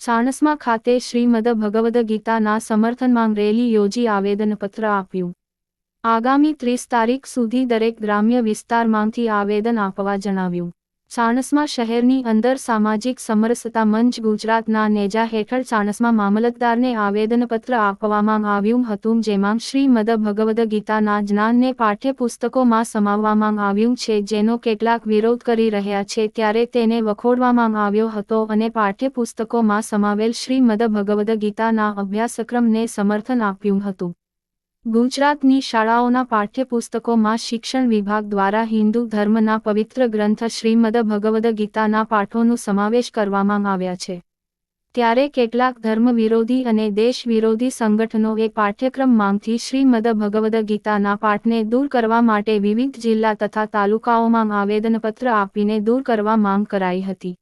ચાણસ્મા ખાતે શ્રીમદ ભગવદ ગીતાના સમર્થનમાં રેલી યોજી આવેદનપત્ર આપ્યું. આગામી ત્રીસ તારીખ સુધી દરેક ગ્રામ્ય વિસ્તારમાંથી આવેદન આપવા જણાવ્યું. ચાણસ્મા શહેરની અંદર સામાજિક સમરસતા મંચ ગુજરાતના નેજા હેઠળ ચાણસ્મા મામલતદારને આવેદનપત્ર આપવામાં આવ્યું હતું, જેમાં શ્રીમદ ભગવદ ગીતાના જ્ઞાનને પાઠ્યપુસ્તકોમાં સમાવવામાં આવ્યું છે, જેનો કેટલાક વિરોધ કરી રહ્યા છે. ત્યારે તેને વખોડવામાં આવ્યો હતો અને પાઠ્યપુસ્તકોમાં સમાવેલ શ્રીમદ ભગવદ ગીતાના અભ્યાસક્રમને સમર્થન આપ્યું હતું. ગુજરાતની શાળાઓના પાઠ્યપુસ્તકોમાં શિક્ષણ વિભાગ દ્વારા હિન્દુ ધર્મના પવિત્ર ગ્રંથ શ્રીમદ ભગવદ ગીતાના પાઠોનો સમાવેશ કરવામાં આવ્યા છે. ત્યારે કેટલાક ધર્મ વિરોધી અને દેશ વિરોધી સંગઠનોએ પાઠ્યક્રમ માંગથી શ્રીમદ ભગવદ ગીતાના પાઠને દૂર કરવા માટે વિવિધ જિલ્લા તથા તાલુકાઓમાં આવેદનપત્ર આપીને દૂર કરવા માંગ કરાઈ હતી.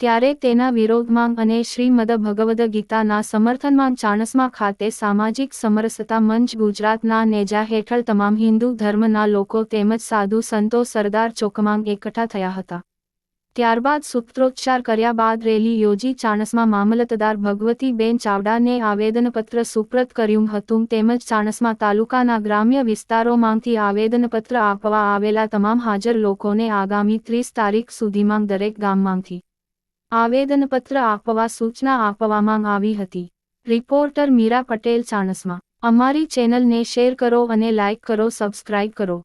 ત્યારે તેના વિરોધમાં અને શ્રીમદ ભગવદ ગીતાના સમર્થનમાં ચાણસમા ખાતે સામાજિક સમરસતા મંચ ગુજરાતના નેજા હેઠળ તમામ હિન્દુ ધર્મના લોકો તેમજ સાધુ સંતો સરદાર ચોકમાં એકઠા થયા હતા. ત્યારબાદ સૂત્રોચ્ચાર કર્યા બાદ રેલી યોજી ચાણસમાં મામલતદાર ભગવતીબેન ચાવડાને આવેદનપત્ર સુપ્રત કર્યું હતું તેમજ ચાણસમાં તાલુકાના ગ્રામ્ય વિસ્તારોમાંથી આવેદનપત્ર આપવા આવેલા તમામ હાજર લોકોને આગામી ત્રીસ તારીખ સુધીમાં દરેક ગામમાંથી આવેદનપત્ર આપવા સૂચના આપવામાં આવી હતી. રિપોર્ટર મીરા પટેલ ચાણસમાં. અમારી ચેનલને શેર કરો અને લાઇક કરો, સબસ્ક્રાઇબ કરો.